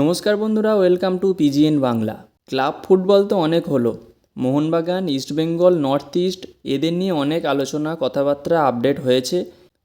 নমস্কার বন্ধুরা, welcome to PGN Bangla. Club football তো অনেক হলো। মোহনবাগান ইস্টবেঙ্গল নর্থ ইস্ট, এদের নিয়ে অনেক আলোচনা, কথাবার্তা, আপডেট হয়েছে।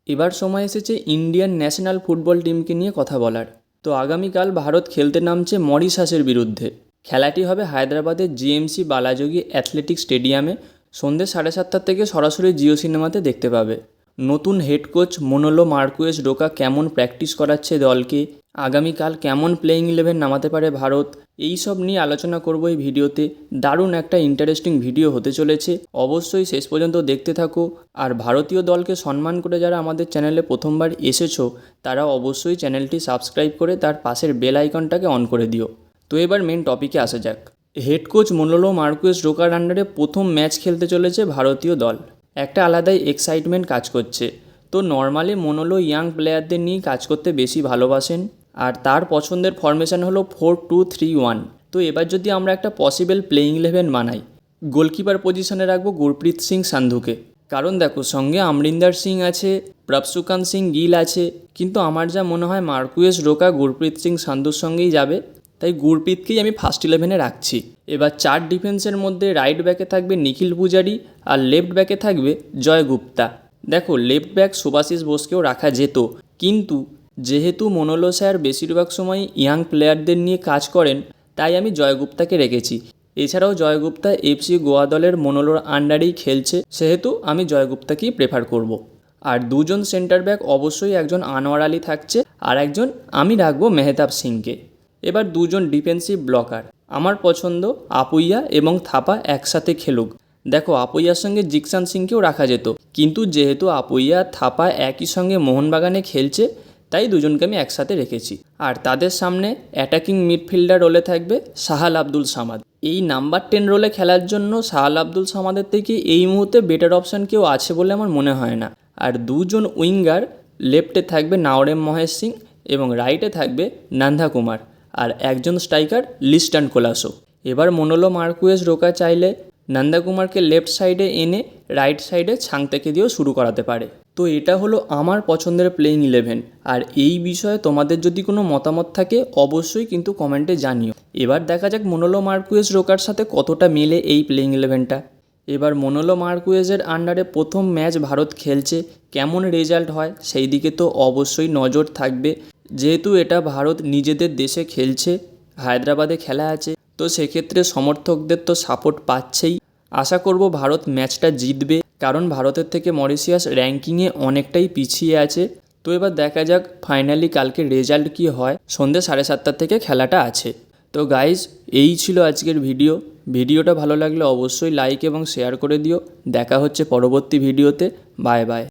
এবার সময় এসেছে ইন্ডিয়ান ন্যাশনাল ফুটবল টিমকে নিয়ে কথা বলার। তো আগামীকাল ভারত খেলতে নামছে মরিশাসের বিরুদ্ধে। খেলাটি হবে হায়দ্রাবাদের জিএমসি বালাযোগী অ্যাথলেটিক স্টেডিয়ামে। সন্ধ্যে সাড়ে সাতটার থেকে সরাসরি জিও সিনেমাতে দেখতে পাবে। নতুন head coach Manolo Marquez Roca কেমন প্র্যাকটিস করাচ্ছে দলকে? আগামীকাল কেমন প্লেইং ইলেভেন নামাতে পারে ভারত? এই সব নিয়ে আলোচনা করব এই ভিডিওতে। দারুণ একটা ইন্টারেস্টিং ভিডিও হতে চলেছে। অবশ্যই শেষ পর্যন্ত দেখতে থাকো। আর ভারতীয় দলকে সম্মান করে যারা আমাদের চ্যানেলে প্রথমবার এসেছ, তারা অবশ্যই চ্যানেলটি সাবস্ক্রাইব করে তার পাশের বেল আইকনটাকে অন করে দিও। তো এবার মেন টপিকে আসা যাক। হেড কোচ মোনোলো মার্কুয়েস ডোকার আন্ডারে প্রথম ম্যাচ খেলতে চলেছে ভারতীয় দল। একটা আলাদাই এক্সাইটমেন্ট কাজ করছে। তো নর্মালি মনোলো ইয়াং প্লেয়ারদের নিয়ে কাজ করতে বেশি ভালোবাসেন। আর তার পছন্দের ফরমেশন হলো ফোর টু থ্রি ওয়ান তো এবার যদি আমরা একটা পসিবল প্লেইং ইলেভেন বানাই গোলকিপার পজিশনে রাখব গুরপ্রীত সিং সান্ধুকে। কারণ দেখো, সঙ্গে আমরিন্দার সিং আছে, প্রভসুকান্ত সিং গিল আছে, কিন্তু আমার যা মনে হয় মার্কুয়েস রোকা গুরপ্রীত সিং সান্ধুর সঙ্গেই যাবে। তাই গুরপ্রীতকেই আমি ফার্স্ট ইলেভেনে রাখছি। এবার চার ডিফেন্সের মধ্যে রাইট ব্যাকে থাকবে নিখিল পূজারি আর লেফট ব্যাকে থাকবে জয় গুপ্তা দেখো লেফট ব্যাক সুভাশিস বোসকেও রাখা যেত, কিন্তু যেহেতু মনোলো স্যার বেশিরভাগ সময় ইয়াং প্লেয়ারদের নিয়ে কাজ করেন, তাই আমি জয়গুপ্তাকে রেখেছি। এছাড়াও জয়গুপ্তা এফসি গোয়া দলের মনোলোর আন্ডারেই খেলছে, সেহেতু আমি জয়গুপ্তাকেই প্রেফার করব। আর দুজন সেন্টার ব্যাক অবশ্যই একজন আনোয়ার আলী থাকছে, আর একজন আমি রাখব মেহতাব সিংকে। এবার দুজন ডিফেন্সিভ ব্লকার আমার পছন্দ আপুইয়া এবং থাপা একসাথে খেলুক। দেখো, আপুইয়ার সঙ্গে জিকসান সিংকেও রাখা যেত, কিন্তু যেহেতু আপুইয়া থাপা একই সঙ্গে মোহনবাগানে খেলছে তাই দুজনকে আমি একসাথে রেখেছি। আর তাদের সামনে অ্যাটাকিং মিডফিল্ডার রোলে থাকবে সাহাল আব্দুল সামাদ। এই নাম্বার টেন রোলে খেলার জন্য সাহাল আব্দুল সামাদের থেকে এই মুহূর্তে বেটার অপশান কেউ আছে বলে আমার মনে হয় না। আর দুজন উইঙ্গার লেফটে থাকবে নাওরেম মহেশ সিং এবং রাইটে থাকবে নান্ধা কুমার। আর একজন স্ট্রাইকার লিস্টান কোলাসো। এবার মনোলো মার্কুয়েস রোকা চাইলে নন্দাকুমারকে লেফট সাইডে এনে রাইট সাইডে ছাংতেকে দিয়েও শুরু করাতে পারে। তো এটা হলো আমার পছন্দের প্লেইং ইলেভেন আর এই বিষয়ে তোমাদের যদি কোনো মতামত থাকে, অবশ্যই কিন্তু কমেন্টে জানিও। এবার দেখা যাক মনোলো মার্কুয়েস রোকার সাথে কতটা মেলে এই প্লেইং ইলেভেনটা এবার মনোলো মার্কুয়েজের আন্ডারে প্রথম ম্যাচ ভারত খেলছে, কেমন রেজাল্ট হয় সেই দিকে তো অবশ্যই নজর থাকবে। যেহেতু এটা ভারত নিজেদের দেশে খেলছে, হায়দ্রাবাদে খেলা আছে, তো সেক্ষেত্রে সমর্থকদের তো সাপোর্ট পাচ্ছেই। আশা করব ভারত ম্যাচটা জিতবে। কারণ ভারতের থেকে মরিশিয়াস র্যাঙ্কিংয়ে অনেকটাই পিছিয়ে আছে। তো এবার দেখা যাক ফাইনালি কালকে রেজাল্ট কী হয়। সন্ধ্যে সাড়ে সাতটার থেকে খেলাটা আছে। তো গাইজ এই ছিল আজকের ভিডিও ভিডিওটা ভালো লাগলে অবশ্যই লাইক এবং শেয়ার করে দিও। দেখা হচ্ছে পরবর্তী ভিডিওতে বাই বাই